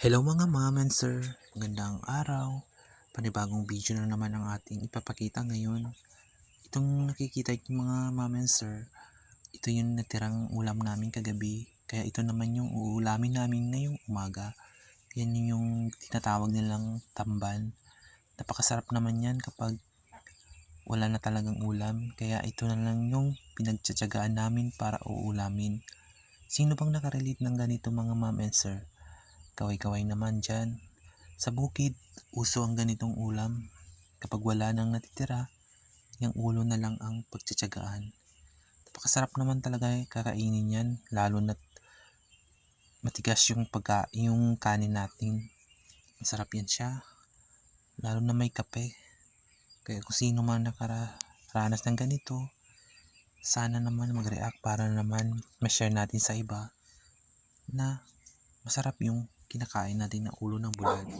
Hello mga ma'am and sir, magandang araw. Panibagong video na naman ang ating ipapakita ngayon. Itong nakikita yung mga ma'am and sir, ito yung natirang ulam namin kagabi. Kaya ito naman yung uulamin namin ngayong umaga. Yan yung tinatawag nilang tamban. Napakasarap naman yan kapag wala na talagang ulam. Kaya ito na lang yung pinagtsatsagaan namin para uulamin. Sino bang nakarelate ng ganito mga ma'am and sir? Kaway-kaway naman dyan. Sa bukid, uso ang ganitong ulam. Kapag wala nang natitira, yung ulo na lang ang pagtsatsagaan. Napakasarap naman talaga eh, kakainin yan, lalo na matigas yung pagka, yung kanin natin. Masarap yan siya. Lalo na may kape. Kaya kung sino man nakaranas ng ganito, sana naman mag-react para naman ma-share natin sa iba na masarap yung kinakain natin na ulo ng bulag.